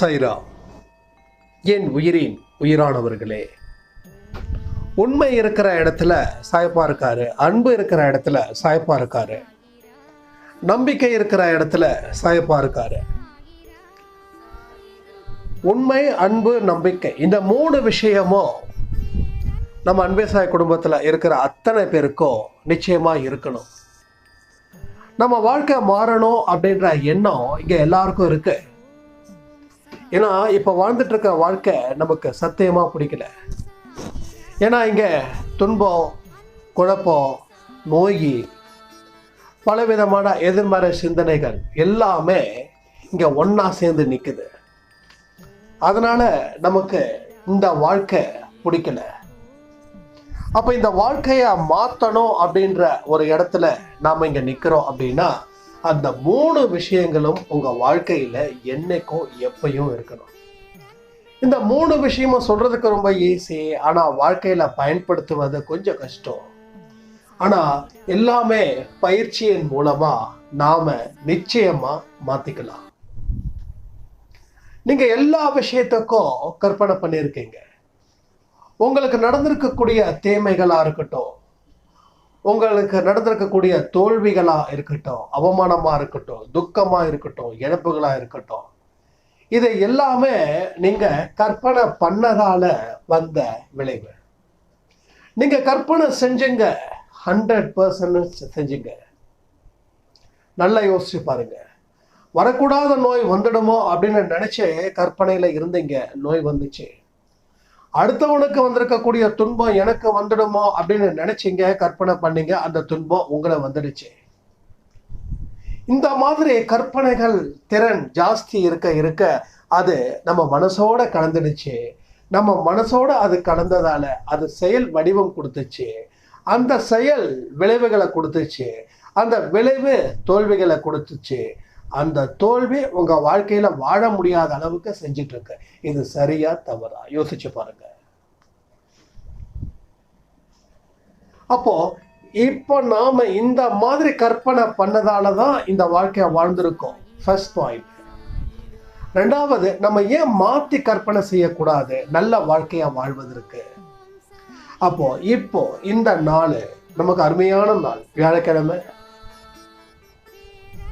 சைரா. என் உயிரின் உயிரானவர்களே. உண்மை இருக்கிற இடத்துல சாய்ப்பா இருக்காரு. அன்பு இருக்கிற இடத்துல சாய்ப்பா இருக்காரு. நம்பிக்கை இருக்கிற இடத்துல சாய்ப்பா இருக்காரு. உண்மை அன்பு நம்பிக்கை இந்த மூணு விஷயமும் நம்ம அன்பே சாய் குடும்பத்தில் இருக்கிற அத்தனை பேருக்கும் நிச்சயமா இருக்கணும். நம்ம வாழ்க்கை மாறணும் அப்படின்ற எண்ணம் இங்க எல்லாருக்கும் இருக்கு. ஏன்னா இப்போ வாழ்ந்துட்டு இருக்க வாழ்க்கை நமக்கு சத்தியமாக பிடிக்கல. ஏன்னா இங்கே துன்பம் குழப்பம் நோய் பலவிதமான எதிர்மறை சிந்தனைகள் எல்லாமே இங்கே ஒன்றா சேர்ந்து நிற்குது அதனால் நமக்கு இந்த வாழ்க்கை பிடிக்கல. அப்போ இந்த வாழ்க்கைய மாற்றணும் அப்படின்ற ஒரு இடத்துல நாம் இங்கே நிற்கிறோம் அப்படின்னா அந்த மூணு விஷயங்களும் உங்க வாழ்க்கையில என்னைக்கும் எப்பயும் இருக்கணும். இந்த மூணு விஷயமும் சொல்றதுக்கு ரொம்ப ஈஸி ஆனா வாழ்க்கையில பயன்படுத்துவது கொஞ்சம் கஷ்டம். ஆனா எல்லாமே பயிற்சியின் மூலமா நாம நிச்சயமா மாத்திக்கலாம். நீங்க எல்லா விஷயத்துக்கும் கற்பனை பண்ணியிருக்கீங்க. உங்களுக்கு நடந்திருக்கக்கூடிய தேமைகளா இருக்கட்டும் உங்களுக்கு நடந்திருக்கக்கூடிய தோல்விகளா இருக்கட்டும் அவமானமா இருக்கட்டும் துக்கமா இருக்கட்டும் இழப்புகளா இருக்கட்டும் இதை எல்லாமே நீங்க கற்பனை பண்ணதால வந்த விளைவு. நீங்க கற்பனை செஞ்சுங்க ஹண்ட்ரட் பர்சன்ட் செஞ்சுங்க. நல்லா யோசிச்சு பாருங்க. வரக்கூடாத நோய் வந்துடுமோ அப்படின்னு நினைச்சு கற்பனையில இருந்தீங்க நோய் வந்துச்சு. அடுத்தவனுக்கு வந்திருக்கக்கூடிய துன்பம் எனக்கு வந்துடுமோ அப்படின்னு நினைச்சீங்க கற்பனை பண்ணீங்க அந்த துன்பம் உங்களை வந்துடுச்சு. இந்த மாதிரி கற்பனைகள் திறன் ஜாஸ்தி இருக்க இருக்க அது நம்ம மனசோட கலந்துடுச்சு. நம்ம மனசோட அது கலந்ததால அது செயல் வடிவம் கொடுத்துச்சு. அந்த செயல் விளைவுகளை கொடுத்துச்சு. அந்த விளைவு தோல்விகளை கொடுத்துச்சு. அந்த தோல்வி உங்க வாழ்க்கையில வாழ முடியாத அளவுக்கு செஞ்சுட்டு இருக்கு இது சரியா தவறா? யோசிச்சு பாருங்க. அப்போ இப்போ நாம இந்த மாதிரி கற்பனை பண்ணதால தான் இந்த வாழ்க்கையை வாழ்ந்திருக்கோம். ஃபர்ஸ்ட் பாயிண்ட் ரெண்டாவது நம்ம ஏன் மாத்தி கற்பனை செய்யக்கூடாது? நல்ல வாழ்க்கையா வாழ்வதற்கு. அப்போ இப்போ இந்த நாள் நமக்கு அருமையான நாள். வியாழக்கிழமை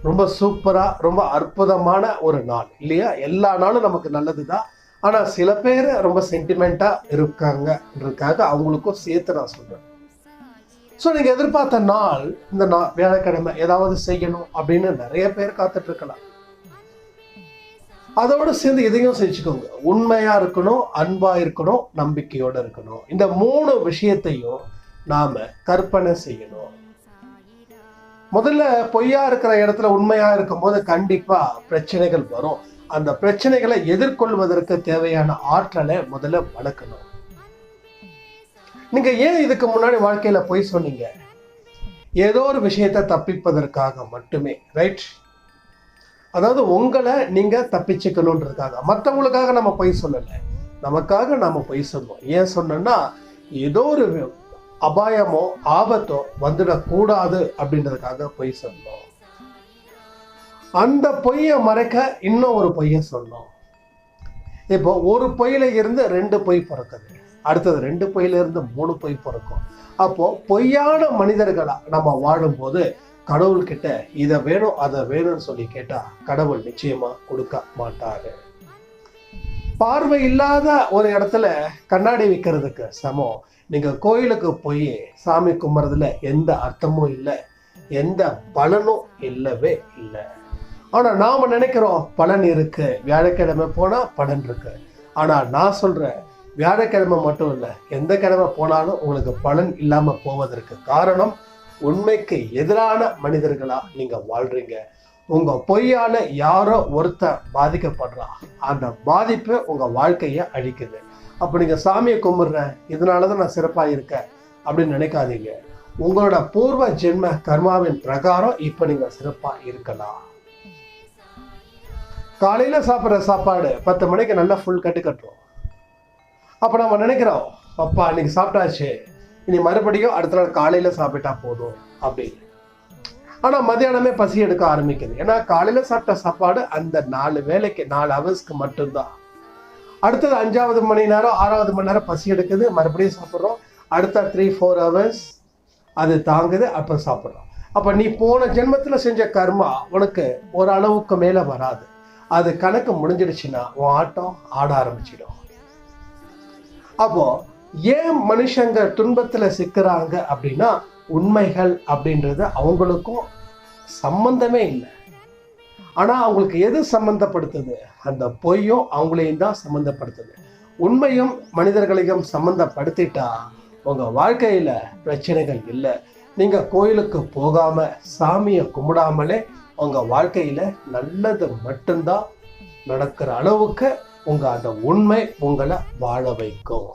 ரொம்ப சூப்பரா ரொம்ப அற்புதமான ஒரு நாள் இல்லையா? எல்லா நாளும் நமக்கு நல்லது தான் ஆனா சில பேர் ரொம்ப சென்டிமெண்டா இருக்காங்கன்றதுக்காக அவங்களுக்கும் சேர்த்து நான் சொல்றேன். ஸோ நீங்க எதிர்பார்த்த நாள் இந்த நா வியாழக்கிழமை ஏதாவது செய்யணும் அப்படின்னு நிறைய பேர் காத்துட்டு இருக்கலாம் அதோட சேர்ந்து இதையும் செஞ்சுக்கோங்க. உண்மையா இருக்கணும் அன்பா இருக்கணும் நம்பிக்கையோட இருக்கணும். இந்த மூணு விஷயத்தையும் நாம கற்பனை செய்யணும். முதல்ல பொய்யா இருக்கிற இடத்துல உண்மையா இருக்கும்போது கண்டிப்பா பிரச்சனைகள் வரும். அந்த பிரச்சனைகளை எதிர்கொள்வதற்கு தேவையான ஆற்றலை முதல்ல வளர்க்கணும். நீங்க ஏன் இதுக்கு முன்னாடி வாழ்க்கையில பொய் சொன்னீங்க? ஏதோ ஒரு விஷயத்தை தப்பிப்பதற்காக மட்டுமே ரைட் அதாவது உங்களை நீங்க தப்பிச்சுக்கணுன்றதுக்காக மற்றவங்களுக்காக நம்ம பொய் சொல்லலை. நமக்காக நாம பொய் சொன்னோம். ஏன் சொன்னோம்னா ஏதோ ஒரு அபாயமோ ஆபத்தோ வந்துடக்கூடாது அப்படின்றதுக்காக பொய் சொன்னோம். அந்த பொய்யை மறைக்க இன்னும் ஒரு பொய்யை சொன்னோம். இப்போ ஒரு பொய்யில இருந்து ரெண்டு பொய் பிறக்குது. அடுத்தது ரெண்டு பொய்யில இருந்து மூணு பொய் பிறக்கும். அப்போ பொய்யான மனிதர்களா நம்ம வாழும்போது கடவுள்கிட்ட இதை வேணும் அதை வேணும்னு சொல்லி கேட்டா கடவுள் நிச்சயமா கொடுக்க மாட்டாரு. பார்வை இல்லாத ஒரு இடத்துல கண்ணாடி விற்கிறதுக்கு சமம். நீங்கள் கோயிலுக்கு போய் சாமி கும்பிட்றதுல எந்த அர்த்தமும் இல்லை. எந்த பலனும் இல்லவே இல்லை. ஆனால் நாம் நினைக்கிறோம் பலன் இருக்குது வியாழக்கிழமை போனால் பலன் இருக்குது ஆனால் நான் சொல்கிறேன் வியாழக்கிழமை மட்டும் இல்லை எந்த கிழமை போனாலும் உங்களுக்கு பலன் இல்லாமல் போவதற்கு காரணம் உண்மைக்கு எதிரான மனிதர்களாக நீங்கள் வாழ்கிறீங்க உங்கள் பொய்யால் யாரோ ஒருத்தர் பாதிக்கப்படுறா அந்த பாதிப்பு உங்கள் வாழ்க்கையை அழிக்குது. அப்போ நீங்கள் சாமியை கும்பிட்றேன். இதனால தான் நான் சிறப்பாக இருக்கேன் அப்படின்னு நினைக்காதீங்க. உங்களோட பூர்வ ஜென்ம கர்மாவின் பிரகாரம் இப்போ நீங்கள் சிறப்பாக இருக்கலாம் காலையில் சாப்பிட்ற சாப்பாடு பத்து மணிக்கு நல்லா ஃபுல் கட்டு கட்டுறோம். அப்போ நம்ம நினைக்கிறோம் அப்பா இன்னைக்கு சாப்பிட்டாச்சு. இனி மறுபடியும் அடுத்த நாள் காலையில் சாப்பிட்டா போதும். அப்படின்னு. ஆனால் மதியானமே பசி எடுக்க ஆரம்பிக்குது. ஏன்னா காலையில் சாப்பிட்ட சாப்பாடு அந்த நாலு வேலைக்கு நாலு ஹவர்ஸ்க்கு மட்டும்தான். அடுத்தது அஞ்சாவது மணி நேரம் ஆறாவது மணி நேரம் பசி எடுக்குது. மறுபடியும் சாப்பிட்றோம். அடுத்த த்ரீ ஃபோர் ஹவர்ஸ் அது தாங்குது. அப்போ சாப்பிட்றோம். அப்போ நீ போன ஜென்மத்தில் செஞ்ச கர்மா உனக்கு ஒரு அளவுக்கு மேலே வராது. அது கணக்கு முடிஞ்சிடுச்சுன்னா உன் ஆட்டம் ஆட ஆரம்பிச்சிடும். அப்போ ஏன் மனுஷங்க துன்பத்தில் சிக்கிறாங்க அப்படின்னா உண்மைகள் அப்படின்றது அவங்களுக்கும் சம்பந்தமே இல்லை. ஆனால் அவங்களுக்கு எது சம்மந்தப்படுத்துது அந்த பொய்யும் அவங்களையும் தான் சம்மந்தப்படுத்துது உண்மையும் மனிதர்களையும் சம்மந்தப்படுத்திட்டா உங்கள் வாழ்க்கையில் பிரச்சனைகள் இல்லை. நீங்கள் கோயிலுக்கு போகாமல் சாமியை கும்பிடாமலே உங்கள் வாழ்க்கையில் நல்லது மட்டும்தான் நடக்கிற அளவுக்கு உங்கள் அந்த உண்மை உங்களை வாழ வைக்கும்.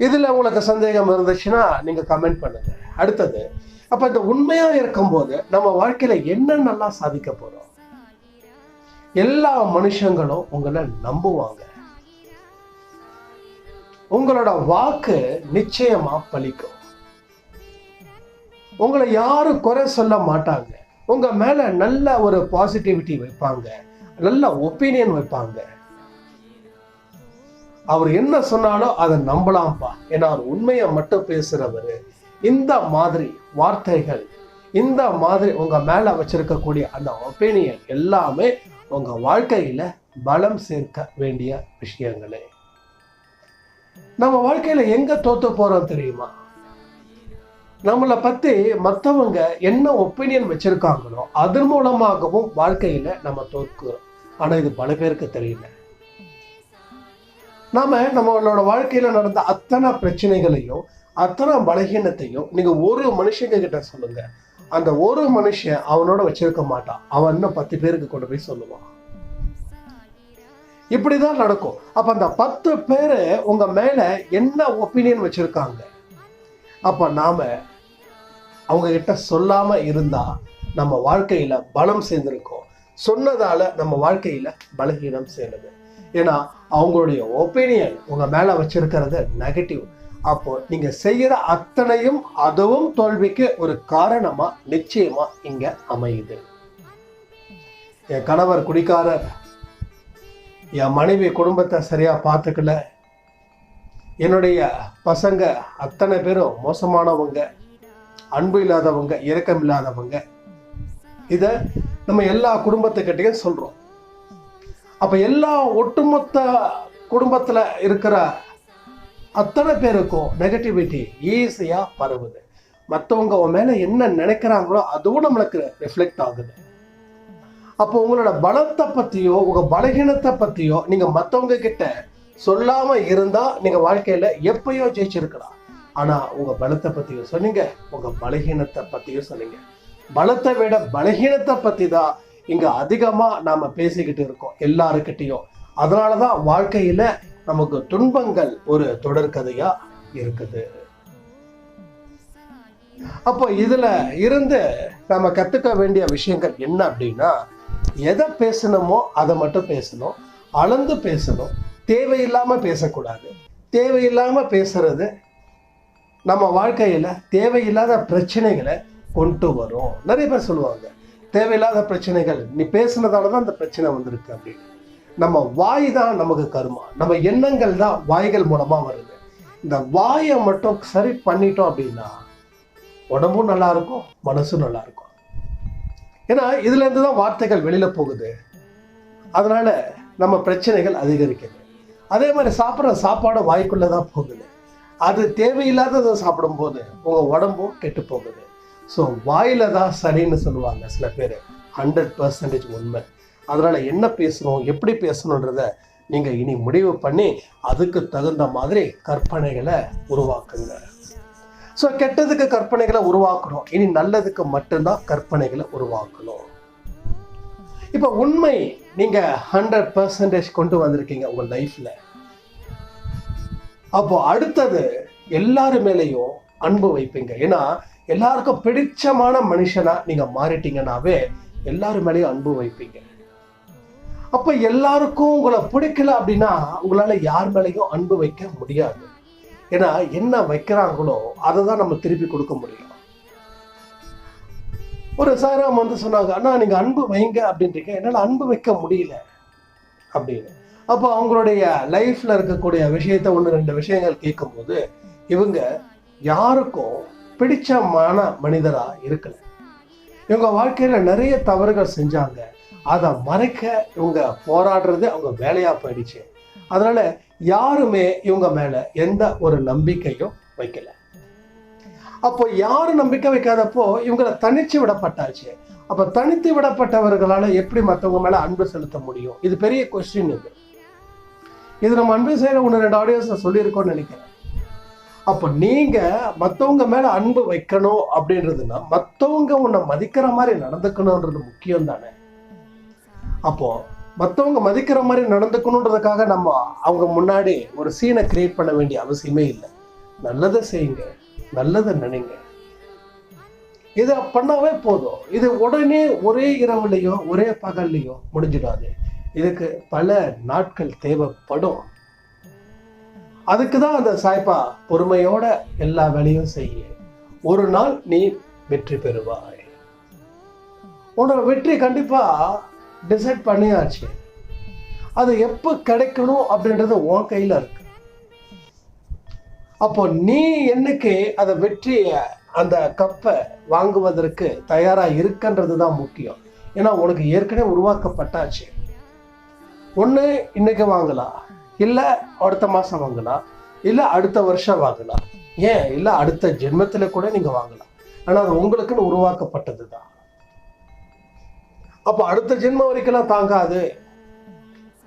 இதில் உங்களுக்கு சந்தேகம் இருந்துச்சுன்னா நீங்கள் கமெண்ட் பண்ணுங்கள் அடுத்தது அப்ப இந்த உண்மையா இருக்கும்போது நம்ம வாழ்க்கையில என்ன நல்லா சாதிக்க போறோம்? எல்லா மனுஷங்களும் உங்களை நம்புவாங்க. உங்களோட வாக்கு நிச்சயமா பலிக்கும் உங்களை யாரும் குறை சொல்ல மாட்டாங்க. உங்க மேல நல்ல ஒரு பாசிட்டிவிட்டி வைப்பாங்க. நல்ல ஒப்பீனியன் வைப்பாங்க. அவர் என்ன சொன்னாலும் அதை நம்பலாம்ப்பா. ஏன்னா அவர் உண்மையை மட்டும் பேசுறவர். இந்த மாதிரி வார்த்தைகள் இந்த மாதிரி உங்க மேல வச்சிருக்கக்கூடிய அந்த ஒப்பீனியன் எல்லாமே உங்க வாழ்க்கையில பலம் சேர்க்க வேண்டிய விஷயங்களே. நம்ம வாழ்க்கையில எங்க தோற்று போறோம் தெரியுமா? நம்மளை பத்தி மற்றவங்க என்ன ஒப்பீனியன் வச்சிருக்காங்களோ அதன் மூலமாகவும் வாழ்க்கையில நம்ம தோற்கிறோம். ஆனா இது பல பேருக்கு தெரியல. நாம நம்மளோட வாழ்க்கையில நடந்த அத்தனை பிரச்சனைகளையும் அத்தனை பலகீனத்தையும் நீங்க ஒரு மனுஷங்க கிட்ட சொல்லுங்க. அந்த ஒரு மனுஷன் அவனோட வச்சிருக்க மாட்டான். அவன் இன்னும் பத்து பேருக்கு கொண்டு போய் சொல்லுவான். இப்படிதான் நடக்கும். அப்ப அந்த பத்து பேரு உங்க மேல என்ன ஒப்பீனியன் வச்சிருக்காங்க? அப்ப நாம அவங்க கிட்ட சொல்லாம இருந்தா நம்ம வாழ்க்கையில பலம் சேர்ந்திருக்கோம். சொன்னதால நம்ம வாழ்க்கையில பலகீனம் சேருது. ஏன்னா அவங்களுடைய ஒப்பீனியன் உங்க மேல வச்சிருக்கிறது நெகட்டிவ் அப்போ நீங்க செய்யற அத்தனையும் அதுவும் தோல்விக்கு ஒரு காரணமா நிச்சயமா இங்க அமையுது. என் கணவர் குடிக்காரர் என் மனைவி குடும்பத்தை சரியா பார்த்துக்கல. என்னுடைய பசங்க அத்தனை பேரும் மோசமானவங்க அன்பு இல்லாதவங்க இரக்கம் இல்லாதவங்க. இத நம்ம எல்லா குடும்பத்துக்கிட்டையும் சொல்றோம். அப்ப எல்லா ஒட்டுமொத்த குடும்பத்துல இருக்கிற அத்தனை பேருக்கும் நெகட்டிவிட்டி ஈஸியாக பரவுது. மற்றவங்க உன் மேலே என்ன நினைக்கிறாங்களோ அதுவும் நம்மளுக்கு ரிஃப்ளெக்ட் ஆகுது. அப்போ உங்களோட பலத்தை பற்றியோ உங்கள் பலகீனத்தை பற்றியோ நீங்கள் மற்றவங்க கிட்ட சொல்லாமல் இருந்தால் நீங்கள் வாழ்க்கையில் எப்பயோ ஜெயிச்சிருக்கலாம். ஆனால் உங்கள் பலத்தை பற்றியும் சொன்னீங்க உங்கள் பலகீனத்தை பற்றியும் சொன்னீங்க. பலத்தை விட பலகீனத்தை பற்றி தான் இங்கே அதிகமாக நாம் பேசிக்கிட்டு இருக்கோம் எல்லாருக்கிட்டேயும் அதனால தான் வாழ்க்கையில் நமக்கு துன்பங்கள் ஒரு தொடர்கதையா இருக்குது. அப்போ இதுல இருந்து நம்ம கத்துக்க வேண்டிய விஷயங்கள் என்ன அப்படின்னா எதை பேசணுமோ அதை மட்டும் பேசணும். அளந்து பேசணும். தேவையில்லாம பேசக்கூடாது. தேவையில்லாம பேசுறது நம்ம வாழ்க்கையில தேவையில்லாத பிரச்சனைகளை கொண்டு வரும். நிறைய பேர் சொல்லுவாங்க தேவையில்லாத பிரச்சனைகள் நீ பேசுனதால தான் அந்த பிரச்சனை வந்திருக்கு அப்படின்னு. நம்ம வாய் தான் நமக்கு கருமா. நம்ம எண்ணங்கள் தான் வாய்கள் மூலமா வருது. இந்த வாயை மட்டும் சரி பண்ணிட்டோம் அப்படின்னா உடம்பும் நல்லா இருக்கும் மனசும் நல்லா இருக்கும். ஏன்னா இதுலேருந்து தான் வார்த்தைகள் வெளியில போகுது. அதனால நம்ம பிரச்சனைகள் அதிகரிக்குது. அதே மாதிரி சாப்பிட்ற சாப்பாடு வாய்க்குள்ளே தான் போகுது. அது தேவையில்லாததை சாப்பிடும்போது உங்க உடம்பும் கெட்டு போகுது. ஸோ வாயில தான் சரின்னு சொல்லுவாங்க சில பேர். ஹண்ட்ரட் பர்சன்டேஜ் உண்மை. அதனால் என்ன பேசணும் எப்படி பேசணுன்றத நீங்கள் இனி முடிவு பண்ணி அதுக்கு தகுந்த மாதிரி கற்பனைகளை உருவாக்குங்க. ஸோ கெட்டதுக்கு கற்பனைகளை உருவாக்கணும். இனி நல்லதுக்கு மட்டும்தான் கற்பனைகளை உருவாக்கணும். இப்போ உண்மை நீங்கள் ஹண்ட்ரட் பர்சன்டேஜ் கொண்டு வந்திருக்கீங்க உங்கள் லைஃப்பில் அப்போ அடுத்தது எல்லாரு மேலேயும் அன்பு வைப்பீங்க. ஏன்னா எல்லாருக்கும் பிடிச்சமான மனுஷனாக நீங்கள் மாறிட்டீங்கன்னாவே எல்லாரு மேலேயும் அன்பு வைப்பீங்க. அப்ப எல்லாருக்கும் உங்களை பிடிக்கல அப்படின்னா உங்களால யார் மேலேயும் அன்பு வைக்க முடியாது. ஏன்னா என்ன வைக்கிறாங்களோ அதை தான் நம்ம திருப்பி கொடுக்க முடியும். ஒரு சாராம் வந்து சொன்னாங்க அண்ணா நீங்க அன்பு வைங்க அப்படின்றீங்க. என்னால அன்பு வைக்க முடியல அப்படின்னு. அப்போ அவங்களுடைய லைஃப்ல இருக்கக்கூடிய விஷயத்த ஒன்று ரெண்டு விஷயங்கள் கேட்கும்போது இவங்க யாருக்கும் பிடிச்சமான மனிதரா இருக்கல. இவங்க வாழ்க்கையில நிறைய தவறுகள் செஞ்சாங்க. அதை மறைக்க இவங்க போராடுறது அவங்க வேலையா போயிடுச்சு. அதனால யாருமே இவங்க மேல எந்த ஒரு நம்பிக்கையும் வைக்கல. அப்போ யாரும் நம்பிக்கை வைக்காதப்போ இவங்களை தனிச்சு விடப்பட்டாச்சு. அப்ப தனித்து விடப்பட்டவர்களால எப்படி மத்தவங்க மேல அன்பு செலுத்த முடியும்? இது பெரிய கொஸ்டின் இது. இது நம்ம அன்பு செய்யற ஒன்று ரெண்டு ஆடியோஸ்ல சொல்லியிருக்கோம்னு நினைக்கிறேன். அப்போ நீங்க மற்றவங்க மேல அன்பு வைக்கணும் அப்படின்றதுன்னா மற்றவங்க உன்னை மதிக்கிற மாதிரி நடந்துக்கணும்ன்றது முக்கியம் தானே அப்போ மத்தவங்க மதிக்கிற மாதிரி நடந்துக்கணுன்றதுக்காக நம்ம அவங்க முன்னாடி ஒரு சீனை கிரியேட் பண்ண வேண்டிய அவசியமே இல்லை. நல்லதை செய்யுங்க நல்லதை நினைங்க. இதை பண்ணாவே போதும். இது உடனே ஒரே இரவுலையோ ஒரே பகல்லையோ முடிஞ்சிடாது. இதுக்கு பல நாட்கள் தேவைப்படும். அதுக்கு தான் அந்த சாய்ப்பா பொறுமையோட எல்லா வேலையும் செய்ய. ஒரு நாள் நீ வெற்றி பெறுவாய். உன்னோட வெற்றி கண்டிப்பா டிசைட் பண்ணியாச்சு. அது எப்போ கிடைக்கணும் அப்படின்றது உன் கையில இருக்கு. அப்போ நீ என்னைக்கு அதை வெற்றியை அந்த கப்பை வாங்குவதற்கு தயாராக இருக்கன்றது தான் முக்கியம். ஏன்னா உனக்கு ஏற்கனவே உருவாக்கப்பட்டாச்சு. ஒன்று இன்னைக்கு வாங்கலாம் இல்லை அடுத்த மாதம் வாங்கலாம் இல்லை அடுத்த வருஷம் வாங்கலாம் ஏன்? இல்லை அடுத்த ஜென்மத்தில் கூட நீங்கள் வாங்கலாம். ஆனால் அது உங்களுக்குன்னு உருவாக்கப்பட்டது தான் அப்போ அடுத்த ஜென்மம் வரைக்கும்லாம் தாங்காது.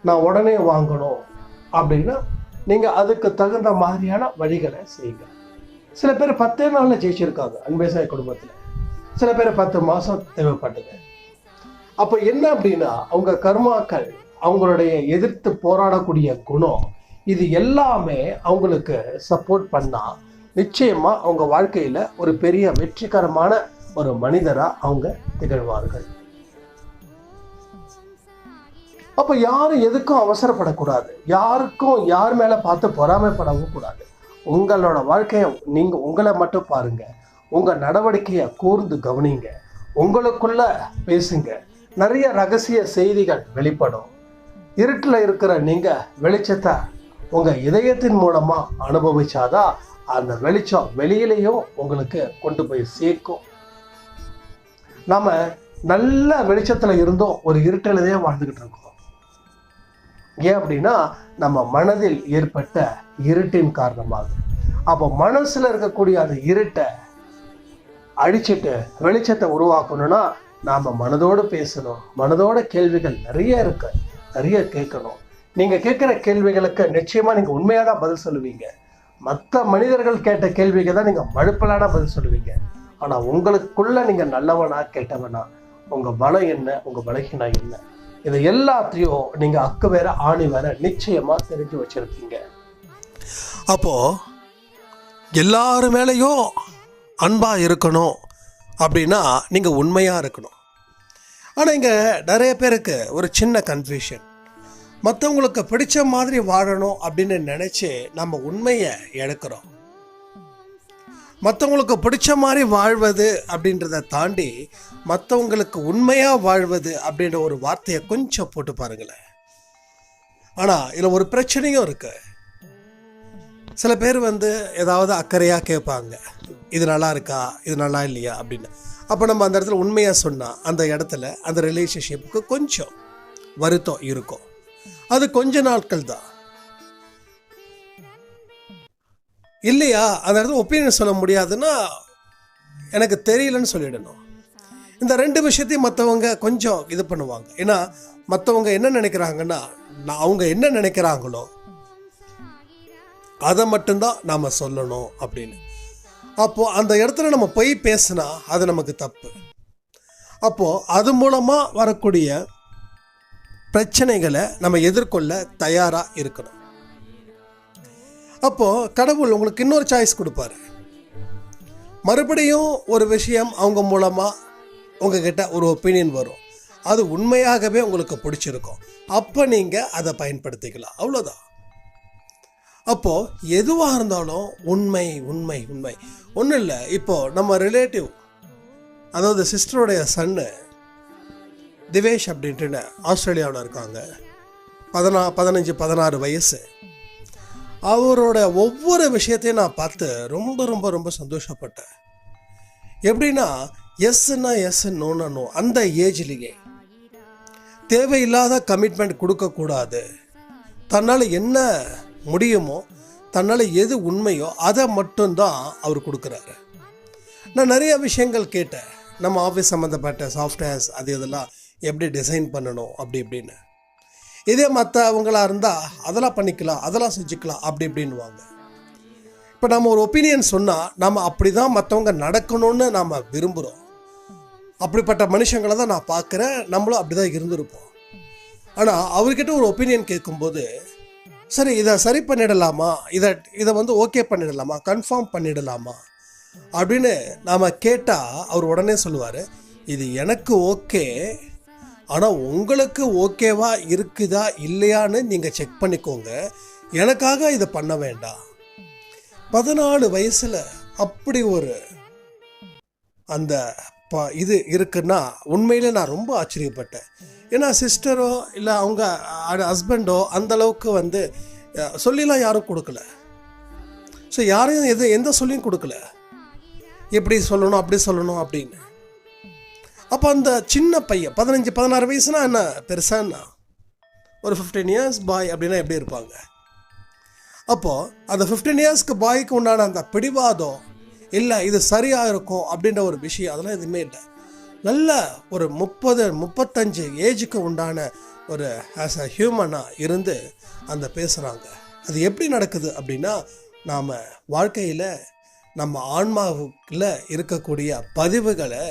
நான் உடனே வாங்கணும். அப்படின்னா நீங்கள் அதுக்கு தகுந்த மாதிரியான வழிகளை செய்யுங்க. சில பேர் பத்தே நாளில் ஜெயிச்சிருக்காங்க அன்பேசாய குடும்பத்தில். சில பேர் பத்து மாதம் தேவைப்பட்டது. அப்போ என்ன அப்படின்னா அவங்க கர்மாக்கள் அவங்களுடைய எதிர்த்து போராடக்கூடிய குணம் இது எல்லாமே அவங்களுக்கு சப்போர்ட் பண்ணால் நிச்சயமாக அவங்க வாழ்க்கையில் ஒரு பெரிய வெற்றிகரமான ஒரு மனிதராக அவங்க திகழ்வார்கள். அப்போ யாரும் எதுக்கும் அவசரப்படக்கூடாது. யாருக்கும் யார் மேலே பார்த்து பொறாமைப்படவும் கூடாது. உங்களோட வாழ்க்கையை நீங்கள் உங்களை மட்டும் பாருங்க. உங்கள் நடவடிக்கையை கூர்ந்து கவனிங்க. உங்களுக்குள்ள பேசுங்க. நிறைய ரகசிய செய்திகள் வெளிப்படும். இருட்டில் இருக்கிற நீங்கள் வெளிச்சத்தை உங்கள் இதயத்தின் மூலமாக அனுபவிச்சாதான் அந்த வெளிச்சம் வெளியிலையும் உங்களுக்கு கொண்டு போய் சேர்க்கும். நம்ம நல்ல வெளிச்சத்தில் இருந்தோம் ஒரு இருட்டிலேயே வாழ்ந்துக்கிட்டு இருக்கோம். ஏன் அப்படின்னா நம்ம மனதில் ஏற்பட்ட இருட்டின் காரணமாக. அப்போ மனசில் இருக்கக்கூடிய அந்த இருட்டை அழிச்சிட்டு வெளிச்சத்தை உருவாக்கணும்னா நாம் மனதோடு பேசணும். மனதோட கேள்விகள் நிறைய இருக்கு. நிறைய கேட்கணும். நீங்கள் கேட்குற கேள்விகளுக்கு நிச்சயமாக நீங்கள் உண்மையாக தான் பதில் சொல்லுவீங்க. மற்ற மனிதர்கள் கேட்ட கேள்விக்கு தான் நீங்கள் மழுப்பலான பதில் சொல்லுவீங்க. ஆனால் உங்களுக்குள்ளே நீங்கள் நல்லவனா கேட்டவனா உங்கள் பலம் என்ன உங்கள் பலகீனம் என்ன? இது எல்லாத்தையும் நீங்கள் அக்கு வேற ஆணி வேற நிச்சயமாக தெரிஞ்சு வச்சுருக்கீங்க. அப்போ எல்லாரு மேலேயும் அன்பாக இருக்கணும் அப்படின்னா நீங்கள் உண்மையாக இருக்கணும். ஆனால் இங்கே நிறைய பேருக்கு ஒரு சின்ன கன்ஃபியூஷன் மற்றவங்களுக்கு பிடிச்ச மாதிரி வாழணும் அப்படின்னு நினச்சி நம்ம உண்மையை எடுக்கிறோம். மற்றவங்களுக்கு பிடிச்ச மாதிரி வாழ்வது அப்படின்றத தாண்டி மற்றவங்களுக்கு உண்மையாக வாழ்வது அப்படின்ற ஒரு வார்த்தையை கொஞ்சம் போட்டு பாருங்களேன். ஆனால் இதில் ஒரு பிரச்சனையும் இருக்குது சில பேர் வந்து ஏதாவது அக்கறையாக கேட்பாங்க. இது நல்லா இருக்கா? இது நல்லா இல்லையா? அப்படின்னு. அப்போ நம்ம அந்த இடத்துல உண்மையாக சொன்னால் அந்த இடத்துல அந்த ரிலேஷன்ஷிப்புக்கு கொஞ்சம் வருத்தம் இருக்கும். அது கொஞ்ச நாட்கள் தான். இல்லையா? அந்த இடத்துல ஒப்பீனியன் சொல்ல முடியாதுன்னா எனக்கு தெரியலன்னு சொல்லிடணும். இந்த ரெண்டு விஷயத்தையும் மற்றவங்க கொஞ்சம் இது பண்ணுவாங்க. ஏன்னா மற்றவங்க என்ன நினைக்கிறாங்கன்னா நான் அவங்க என்ன நினைக்கிறாங்களோ அதை மட்டும்தான் நாம் சொல்லணும் அப்படின்னு. அப்போது அந்த இடத்துல நம்ம போய் பேசினா அது நமக்கு தப்பு. அப்போது அது மூலமாக வரக்கூடிய பிரச்சனைகளை நம்ம எதிர்கொள்ள தயாராக இருக்கணும். அப்போது கடவுள் உங்களுக்கு இன்னொரு சாய்ஸ் கொடுப்பாரு. மறுபடியும் ஒரு விஷயம் அவங்க மூலமாக உங்ககிட்ட ஒரு ஒப்பீனியன் வரும். அது உண்மையாகவே உங்களுக்கு பிடிச்சிருக்கும். அப்போ நீங்கள் அதை பயன்படுத்திக்கலாம். அவ்வளோதான் அப்போது எதுவாக இருந்தாலும் உண்மை உண்மை உண்மை. ஒன்றும் இல்லை. இப்போது நம்ம ரிலேட்டிவ் அதாவது சிஸ்டருடைய சன்னு திவேஷ் அப்படின்ட்டு ஆஸ்திரேலியாவில் இருக்காங்க. பதினா பதினஞ்சு பதினாறு வயசு. அவரோட ஒவ்வொரு விஷயத்தையும் நான் பார்த்து ரொம்ப ரொம்ப ரொம்ப சந்தோஷப்பட்டேன். எப்படின்னா எஸ்ன்னா எஸ் நோன்னா நோ அந்த ஏஜ்லேயே தேவையில்லாத கமிட்மெண்ட் கொடுக்கக்கூடாது. தன்னால் என்ன முடியுமோ தன்னால் எது உண்மையோ அதை மட்டும்தான் அவர் கொடுக்குறாரு. நான் நிறைய விஷயங்கள் கேட்டேன். நம்ம ஆஃபீஸ் சம்மந்தப்பட்ட சாஃப்ட்வேர்ஸ் அது இதெல்லாம் எப்படி டிசைன் பண்ணணும் அப்படி இப்படின்னு. இதே மற்றவங்களாக இருந்தால் அதெல்லாம் பண்ணிக்கலாம் அதெல்லாம் செஞ்சுக்கலாம் அப்படி இப்படின்னுவாங்க. இப்போ நம்ம ஒரு ஒப்பீனியன் சொன்னால் நம்ம அப்படி தான் மற்றவங்க நடக்கணும்னு நாம் விரும்புகிறோம் அப்படிப்பட்ட மனுஷங்களை தான் நான் பார்க்குறேன் நம்மளும் அப்படி தான் இருந்திருப்போம். ஆனால் அவர்கிட்ட ஒரு ஒப்பீனியன் கேட்கும்போது சரி இதை சரி பண்ணிடலாமா? இதை இதை வந்து ஓகே பண்ணிடலாமா? கன்ஃபார்ம் பண்ணிடலாமா? அப்படின்னு நாம் கேட்டால் அவர் உடனே சொல்லுவார் இது எனக்கு ஓகே ஆனால் உங்களுக்கு ஓகேவா இருக்குதா இல்லையான்னு நீங்கள் செக் பண்ணிக்கோங்க. எனக்காக இதை பண்ண வேண்டாம். பதினாலு வயசில் அப்படி ஒரு அந்த ப இது இருக்குன்னா உண்மையில் நான் ரொம்ப ஆச்சரியப்பட்டேன். ஏன்னா சிஸ்டரோ இல்லை அவங்க ஹஸ்பண்டோ அந்தளவுக்கு வந்து சொல்லிலாம் யாரும் கொடுக்கல. ஸோ யாரையும் எது எந்த சொல்லியும் கொடுக்கல. எப்படி சொல்லணும் அப்படி சொல்லணும் அப்படின்னு. அப்போ அந்த சின்ன பையன் பதினஞ்சு பதினாறு வயசுனா என்ன பெருசான்னா ஒரு ஃபிஃப்டீன் இயர்ஸ் பாய் அப்படின்னா எப்படி இருப்பாங்க? அப்போது அந்த ஃபிஃப்டீன் இயர்ஸ்க்கு பாய்க்கு உண்டான அந்த பிடிவாதம் இல்லை இது சரியாக இருக்கும் அப்படின்ற ஒரு விஷயம் அதெல்லாம் எதுவுமே இல்லை. நல்ல ஒரு முப்பது முப்பத்தஞ்சு ஏஜுக்கு உண்டான ஒரு ஆஸ் அ ஹியூமனாக இருந்து அந்த பேசுகிறாங்க அது எப்படி நடக்குது அப்படின்னா நாம் வாழ்க்கையில் நம்ம ஆன்மாவுக்குள்ள இருக்கக்கூடிய பதிவுகளை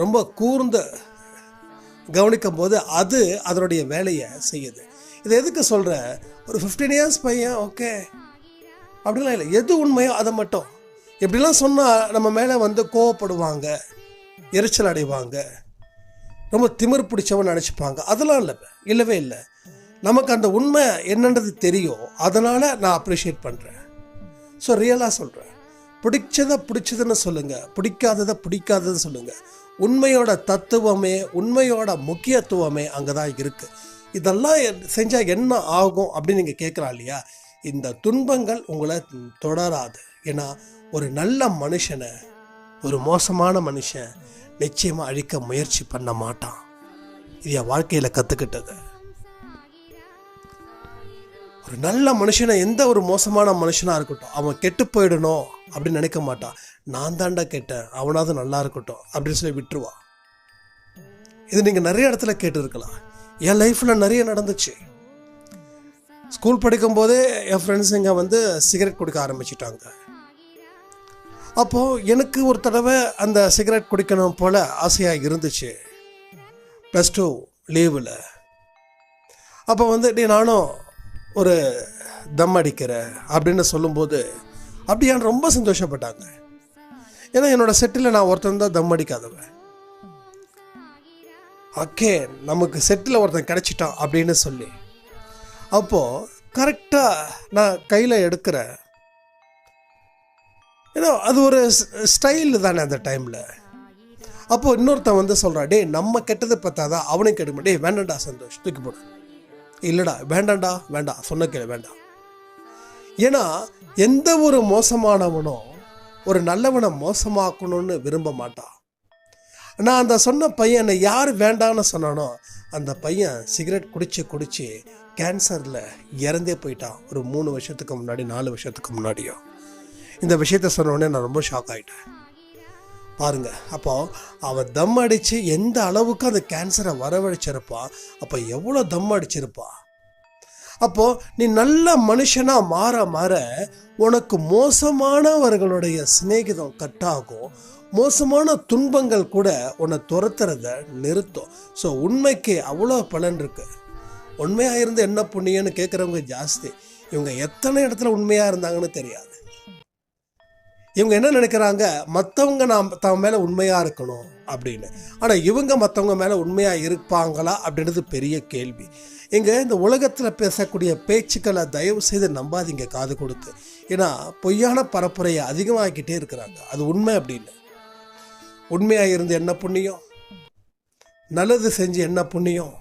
ரொம்ப கூர்ந்த கவனிக்கும் போது அது அதனுடைய வேலையை செய்யுது. இது எதுக்கு சொல்கிற ஒரு ஃபிஃப்டீன் இயர்ஸ் பையன் ஓகே அப்படிலாம் இல்லை. எது உண்மையோ அதை மட்டும். இப்படிலாம் சொன்னால் நம்ம மேலே வந்து கோவப்படுவாங்க எரிச்சல் அடைவாங்க ரொம்ப திமிர் பிடிச்சவன் நினச்சிப்பாங்க. அதெல்லாம் இல்லை இல்லவே இல்லை. நமக்கு அந்த உண்மை என்னன்றது தெரியும். அதனால் நான் அப்ரிஷியேட் பண்ணுறேன் ஸோ ரியலாக சொல்கிறேன் பிடிச்சதை பிடிச்சதுன்னு சொல்லுங்கள் பிடிக்காததை பிடிக்காததுன்னு சொல்லுங்கள் உண்மையோட தத்துவமே உண்மையோட முக்கியத்துவமே அங்கே தான் இருக்குது இதெல்லாம் செஞ்சால் என்ன ஆகும் அப்படின்னு நீங்கள் கேட்குறா இல்லையா? இந்த துன்பங்கள் உங்களை தொடராது. ஏன்னா ஒரு நல்ல மனுஷனை ஒரு மோசமான மனுஷன் நிச்சயமாக அழிக்க முயற்சி பண்ண மாட்டான். இது என் வாழ்க்கையில் கற்றுக்கிட்டது ஒரு நல்ல மனுஷனை எந்த ஒரு மோசமான மனுஷனாக இருக்கட்டும் அவன் கெட்டு போயிடணும் அப்படின்னு நினைக்க மாட்டான். நான் தாண்டா கெட்டேன் அவனாவது நல்லா இருக்கட்டும் அப்படின்னு சொல்லி விட்டுருவான். இது நீங்கள் நிறைய இடத்துல கேட்டுருக்கலாம். என் லைஃப்பில் நிறைய நடந்துச்சு. ஸ்கூல் படிக்கும்போதே என் ஃப்ரெண்ட்ஸுங்க வந்து சிகரெட் குடிக்க ஆரம்பிச்சிட்டாங்க. அப்போது எனக்கு ஒரு தடவை அந்த சிகரெட் குடிக்கணும் போல் ஆசையாக இருந்துச்சு. ப்ளஸ் டூ லீவில் அப்போ வந்து டே நானும் ஒரு தம் அடிக்கிற அப்படின்னு சொல்லும்போது அப்படியான்னு ரொம்ப சந்தோஷப்பட்டாங்க. ஏன்னா என்னோட செட்டில் நான் ஒருத்தன் தான் தம் அடிக்காதவன். ஓகே நமக்கு செட்டில் ஒருத்தன் கிடச்சிட்டான் அப்படின்னு சொல்லி. அப்போது கரெக்டாக நான் கையில் எடுக்கிறேன். ஏன்னா அது ஒரு ஸ்டைல் தானே அந்த டைமில் அப்போது இன்னொருத்தன் வந்து சொல்கிறான் டே நம்ம கெட்டதை பார்த்தாதான் அவனுக்கு கெடுமா டே வேண்டாம்டா சந்தோஷ் தூக்கி போடு. இல்லைடா வேண்டாம்டா வேண்டாம் சொன்ன கேளு வேண்டாம் ஏன்னா எந்த ஒரு மோசமானவனும் ஒரு நல்லவனை மோசமாக்கணும்னு விரும்ப மாட்டான் நான் அந்த சொன்ன பையனை யார் வேண்டான்னு சொன்னானோ அந்த பையன் சிகரெட் குடிச்சு குடிச்சு கேன்சரில் இறந்தே போயிட்டான். ஒரு மூணு வருஷத்துக்கு முன்னாடி நாலு வருஷத்துக்கு முன்னாடியோ. இந்த விஷயத்த சொன்னோடனே நான் ரொம்ப ஷாக் ஆகிட்டேன் பாருங்கள் அப்போ அவன் தம் அடித்து எந்த அளவுக்கு அந்த கேன்சரை வரவழைச்சிருப்பான் அப்போ எவ்வளோ தம் அடிச்சிருப்பான் அப்போ நீ நல்ல மனுஷனாக மாற மாற உனக்கு மோசமானவர்களுடைய சிநேகிதம் கட்டாகும். மோசமான துன்பங்கள் கூட உன்னை துரத்துறத நிறுத்தும். ஸோ உண்மைக்கு அவ்வளோ பலன் இருக்குது உண்மையாக இருந்து என்ன புண்ணியன்னு கேட்குறவங்க ஜாஸ்தி. இவங்க எத்தனை இடத்துல உண்மையாக இருந்தாங்கன்னு தெரியாது. இவங்க என்ன நினைக்கிறாங்க? மற்றவங்க நாம் தன் மேலே உண்மையாக இருக்கணும் அப்படின்னு. ஆனால் இவங்க மற்றவங்க மேலே உண்மையாக இருப்பாங்களா அப்படின்றது பெரிய கேள்வி. இங்கே இந்த உலகத்தில் பேசக்கூடிய பேச்சுக்களை தயவு செய்து நம்பாதீங்க காது கொடுத்து. ஏன்னா பொய்யான பரப்புரையை அதிகமாகிக்கிட்டே இருக்கிறாங்க. அது உண்மை அப்படின்னு. உண்மையாக இருந்து என்ன புண்ணியம்? நல்லது செஞ்சு என்ன புண்ணியம்?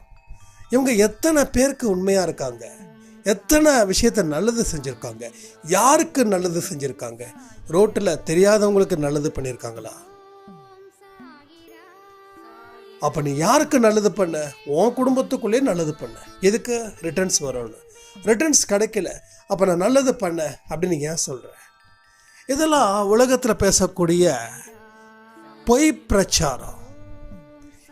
இவங்க எத்தனை பேருக்கு உண்மையாக இருக்காங்க? எத்தனை விஷயத்த நல்லது செஞ்சுருக்காங்க? யாருக்கு நல்லது செஞ்சுருக்காங்க? ரோட்டில் தெரியாதவங்களுக்கு நல்லது பண்ணியிருக்காங்களா அப்போ நீ யாருக்கு நல்லது பண்ண? உன் குடும்பத்துக்குள்ளே நல்லது பண்ண. எதுக்கு? ரிட்டர்ன்ஸ் வரணும். ரிட்டர்ன்ஸ் கிடைக்கல. அப்போ நான் நல்லது பண்ண அப்படின்னு ஏன் சொல்கிறேன் இதெல்லாம் உலகத்தில் பேசக்கூடிய பொய் பிரச்சாரம்.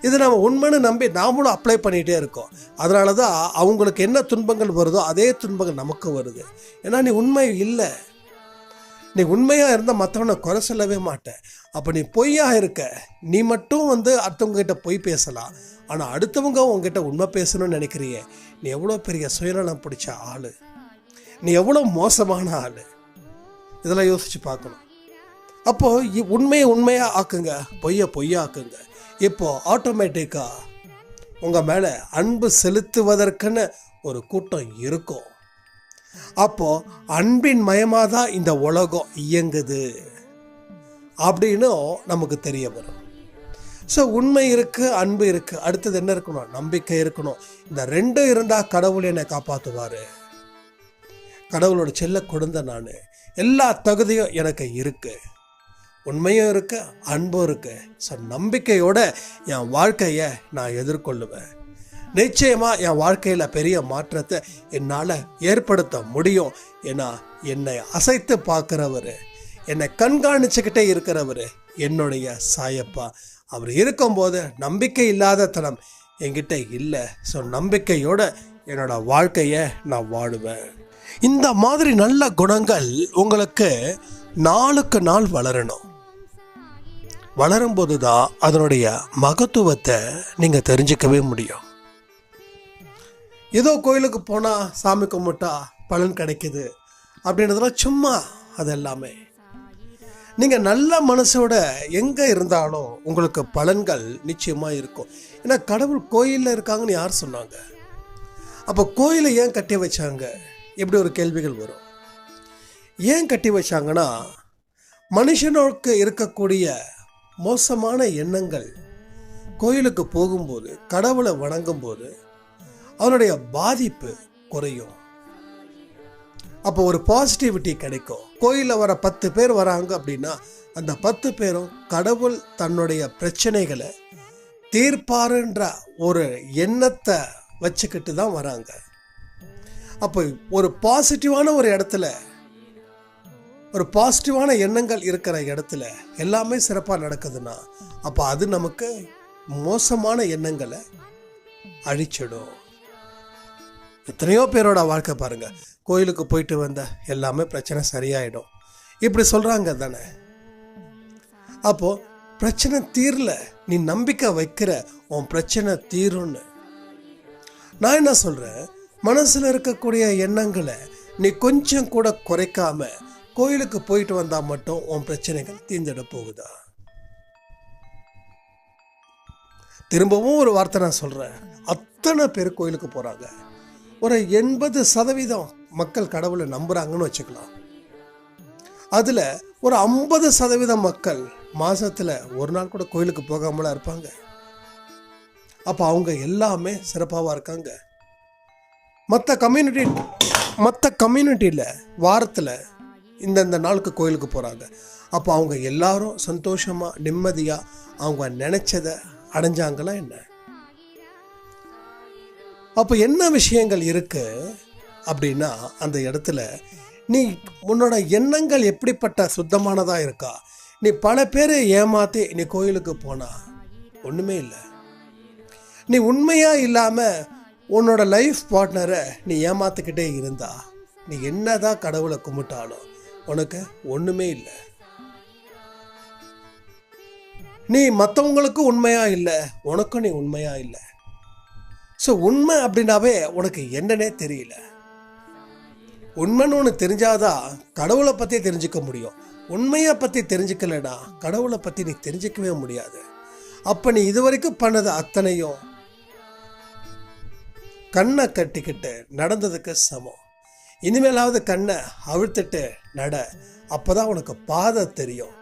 இது நம்ம உண்மைன்னு நம்பி நாமளும் அப்ளை பண்ணிகிட்டே இருக்கோம். அதனால தான் அவங்களுக்கு என்ன துன்பங்கள் வருதோ அதே துன்பங்கள் நமக்கு வருது. ஏன்னா நீ உண்மை இல்லை. நீ உண்மையாக இருந்தால் மற்றவனை குறை சொல்லவே மாட்டேன். அப்போ நீ பொய்யாக இருக்க. நீ மட்டும் வந்து அடுத்தவங்ககிட்ட பொய் பேசலாம். ஆனால் அடுத்தவங்க உங்ககிட்ட உண்மை பேசணும்னு நினைக்கிறியே. நீ எவ்வளோ பெரிய சுயநலம் பிடிச்ச ஆள். நீ எவ்வளோ மோசமான ஆள். இதெல்லாம் யோசித்து பார்க்கணும். அப்போது உண்மையை உண்மையாக ஆக்குங்க. பொய்யை பொய்யா ஆக்குங்க. இப்போ ஆட்டோமேட்டிக்காக உங்கள் மேலே அன்பு செலுத்துவதற்குன்னு ஒரு கூட்டம் இருக்கும். அப்போது அன்பின் மயமாக தான் இந்த உலகம் இயங்குது அப்படின்னும் நமக்கு தெரிய வரும். ஸோ உண்மை இருக்குது அன்பு இருக்குது அடுத்தது என்ன இருக்கணும்? நம்பிக்கை இருக்கணும். இந்த ரெண்டும் இருந்தால் கடவுள் என்னை காப்பாற்றுவார் கடவுளோட செல்ல கொடுந்த நான். எல்லா தகுதியும் எனக்கு இருக்குது உண்மையும் இருக்கு அன்பும் இருக்கு. ஸோ நம்பிக்கையோட என் வாழ்க்கையை நான் எதிர்கொள்ளுவேன். நிச்சயமாக என் வாழ்க்கையில் பெரிய மாற்றத்தை என்னால் ஏற்படுத்த முடியும். ஏன்னா என்னை அசைத்து பார்க்குறவர் என்னை கண்காணிச்சுக்கிட்டே இருக்கிறவர் என்னுடைய சாயப்பா. அவர் இருக்கும்போது நம்பிக்கை இல்லாத தனம் என்கிட்ட இல்லை. ஸோ நம்பிக்கையோட என்னோட வாழ்க்கையை நான் வாழுவேன். இந்த மாதிரி நல்ல குணங்கள் உங்களுக்கு நாளுக்கு நாள் வளரணும். வளரும்போது தான் அதனுடைய மகத்துவத்தை நீங்கள் தெரிஞ்சுக்கவே முடியும். ஏதோ கோயிலுக்கு போனால் சாமி கும்பிட்டா பலன் கிடைக்குது அப்படின்றதெல்லாம் சும்மா அது எல்லாமே நீங்கள் நல்ல மனசோட எங்கே இருந்தாலும் உங்களுக்கு பலன்கள் நிச்சயமாக இருக்கும். ஏன்னா கடவுள் கோயிலில் இருக்காங்கன்னு யார் சொன்னாங்க? அப்போ கோயிலை ஏன் கட்டி வச்சாங்க? எப்படி ஒரு கேள்விகள் வரும். ஏன் கட்டி வச்சாங்கன்னா மனுஷனுக்கு இருக்கக்கூடிய மோசமான எண்ணங்கள். கோயிலுக்கு போகும்போது கடவுளை வணங்கும்போது அவனுடைய பாதிப்பு குறையும். அப்போ ஒரு பாசிட்டிவிட்டி கிடைக்கும். கோயிலில் வர பத்து பேர் வராங்க அப்படின்னா அந்த பத்து பேரும் கடவுள் தன்னுடைய பிரச்சனைகளை தீர்ப்பாருன்ற ஒரு எண்ணத்தை வச்சுக்கிட்டு தான் வராங்க. அப்போ ஒரு பாசிட்டிவான ஒரு இடத்துல ஒரு பாசிட்டிவான எண்ணங்கள் இருக்கிற இடத்துல எல்லாமே சிறப்பாக நடக்குதுன்னா அப்போ அது நமக்கு மோசமான எண்ணங்களை அழிச்சிடும். எத்தனையோ பேரோட வாழ்க்கை பாருங்கள் கோயிலுக்கு போயிட்டு வந்த எல்லாமே பிரச்சனை சரியாயிடும். இப்படி சொல்கிறாங்க தானே. அப்போது பிரச்சனை தீரல நீ நம்பிக்கை வைக்கிற உன் பிரச்சனை தீரும்னு. நான் என்ன சொல்கிறேன் மனசில் இருக்கக்கூடிய எண்ணங்களை நீ கொஞ்சம் கூட குறைக்காம கோயிலுக்கு போயிட்டு வந்தா மட்டும் உன் பிரச்சனைகள் தீர்ந்துட போகுதா? திரும்பவும் ஒரு வார்த்தை நான் சொல்றேன். அத்தனை பேர் கோயிலுக்கு போறாங்க. ஒரு எண்பது சதவீதம் மக்கள் கடவுளை நம்புறாங்கன்னு வச்சுக்கலாம். அதுல ஒரு ஐம்பது சதவீதம் மக்கள் மாசத்துல ஒரு நாள் கூட கோயிலுக்கு போகாமலா இருப்பாங்க. அப்ப அவங்க எல்லாமே சிறப்பாவா இருக்காங்க. மற்ற கம்யூனிட்டி மற்ற கம்யூனிட்டியில் வாரத்தில் இந்தந்த நாளுக்கு கோயிலுக்கு போகிறாங்க அப்போ அவங்க எல்லாரும் சந்தோஷமாக நிம்மதியாக அவங்க நினச்சதை அடைஞ்சாங்களா என்ன? அப்போ என்ன விஷயங்கள் இருக்கு அப்படின்னா அந்த இடத்துல நீ உன்னோட எண்ணங்கள் எப்படிப்பட்ட சுத்தமானதாக இருக்கா? நீ பல பேரை ஏமாற்றி நீ கோயிலுக்கு போனா ஒன்றுமே இல்லை. நீ உண்மையாக இல்லாமல் உன்னோட லைஃப் பார்ட்னரை நீ ஏமாத்துக்கிட்டே இருந்தா நீ என்னதான் கடவுளை கும்பிட்டாலும் உனக்கு ஒன்றுமே இல்லை. நீ மற்றவங்களுக்கு உண்மையா இல்லை உனக்கும் நீ உண்மையா இல்லை. ஸோ உண்மை அப்படின்னாவே உனக்கு என்னன்னே தெரியல. உண்மைன்னு ஒன்று தெரிஞ்சாதான் கடவுளை பற்றி தெரிஞ்சுக்க முடியும். உண்மையை பற்றி தெரிஞ்சுக்கலைன்னா கடவுளை பற்றி நீ தெரிஞ்சுக்கவே முடியாது. அப்போ நீ இதுவரைக்கும் பண்ணது அத்தனையும் கண்ணை கட்டிக்கிட்டு நடந்ததுக்கு சமம். இனிமேலாவது கண்ணை அவிழ்த்துட்டு நட. அப்போதான் உனக்கு பாதை தெரியும்.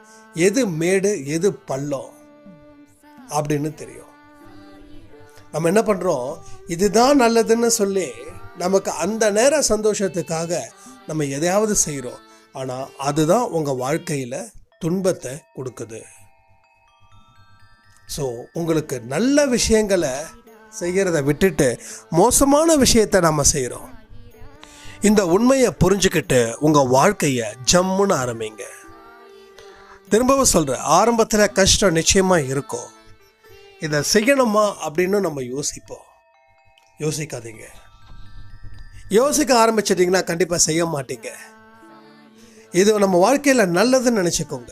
எது மேடு எது பள்ளம் அப்படின்னு தெரியும். நம்ம என்ன பண்ணுறோம் இதுதான் நல்லதுன்னு சொல்லி நமக்கு அந்த நேர சந்தோஷத்துக்காக நம்ம எதையாவது செய்கிறோம் ஆனால் அதுதான் உங்கள் வாழ்க்கையில் துன்பத்தை கொடுக்குது. ஸோ உங்களுக்கு நல்ல விஷயங்களை செய்கிறத விட்டுட்டு மோசமான விஷயத்தை நம்ம செய்கிறோம் இந்த உண்மையை புரிஞ்சுக்கிட்டு உங்கள் வாழ்க்கையை ஜம்முன்னு ஆரம்பிங்க. திரும்பவும் சொல்கிறேன் ஆரம்பத்தில் கஷ்டம் நிச்சயமாக இருக்கும். இதை செய்யணுமா அப்படின்னு நம்ம யோசிப்போம். யோசிக்காதீங்க. யோசிக்க ஆரம்பிச்சிட்டிங்கன்னா கண்டிப்பாக செய்ய மாட்டீங்க. இது நம்ம வாழ்க்கையில் நல்லதுன்னு நினச்சிக்கோங்க.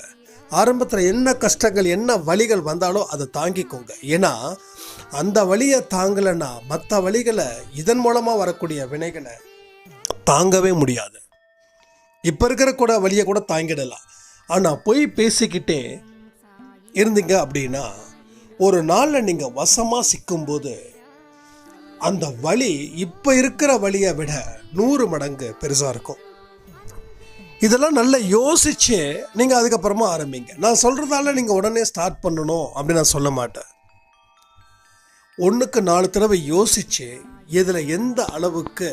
ஆரம்பத்தில் என்ன கஷ்டங்கள் என்ன வழிகள் வந்தாலும் அதை தாங்கிக்கோங்க. ஏன்னா அந்த வழியை தாங்கலைன்னா மற்ற வழிகளை இதன் மூலமாக வரக்கூடிய வினைகளை தாங்கவே முடியாது. இப்போ இருக்கிற கூட வழியை கூட தாங்கிடலாம். ஆனால் போய் பேசிக்கிட்டே இருந்தீங்க அப்படின்னா ஒரு நாளில் நீங்கள் வசமாக சிக்கும்போது அந்த வழி இப்போ இருக்கிற வழியை விட நூறு மடங்கு பெருசாக இருக்கும். இதெல்லாம் நல்லா யோசிச்சு நீங்கள் அதுக்கப்புறமா ஆரம்பிங்க. நான் சொல்கிறதால நீங்கள் உடனே ஸ்டார்ட் பண்ணணும் அப்படின்னு நான் சொல்ல மாட்டேன். ஒன்றுக்கு நாலு தடவை யோசிச்சு இதில் எந்த அளவுக்கு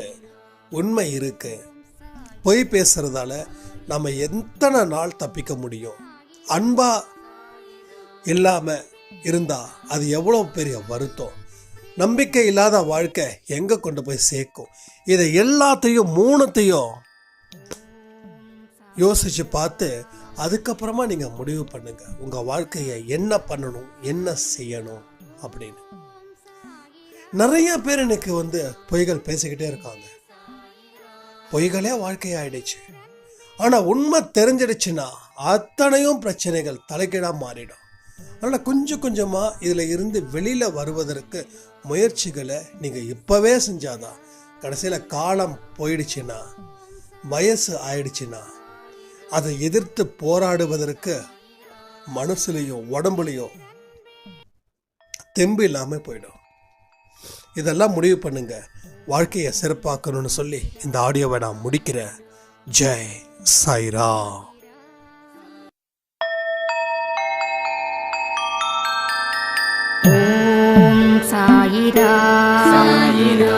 உண்மை இருக்கு. பொய் பேசுறதால நம்ம எத்தனை நாள் தப்பிக்க முடியும்? அன்பா இல்லாமல் இருந்தா அது எவ்வளோ பெரிய வருத்தம்? நம்பிக்கை இல்லாத வாழ்க்கை எங்கே கொண்டு போய் சேர்க்கும்? இதை எல்லாத்தையும் மூணுத்தையும் யோசிச்சு பார்த்து அதுக்கப்புறமா நீங்கள் முடிவு பண்ணுங்க. உங்கள் வாழ்க்கையை என்ன பண்ணணும்? என்ன செய்யணும்? அப்படின்னு. நிறைய பேர் எனக்கு வந்து பொய்கள் பேசிக்கிட்டே இருக்காங்க. பொய்களே வாழ்க்கையாயிடுச்சு. ஆனால் உண்மை தெரிஞ்சிடுச்சுன்னா அத்தனையும் பிரச்சனைகள் தலைகீழாக மாறிடும். அதனால் கொஞ்சம் கொஞ்சமாக இதில் இருந்து வெளியில் வருவதற்கு முயற்சிகளை நீங்கள் இப்போவே செஞ்சாதான் கடைசியில் காலம் போயிடுச்சுன்னா வயசு ஆயிடுச்சுன்னா அதை எதிர்த்து போராடுவதற்கு மனசுலையும் உடம்புலையும் தெம்பு இல்லாமல் போயிடும். இதெல்லாம் முடிவு பண்ணுங்க. வாழ்க்கையை சிறப்பாக்கணும்னு சொல்லி இந்த ஆடியோவை நான் முடிக்கிறேன் ஜெய் சாய்ரா சாயிரா சாயிரா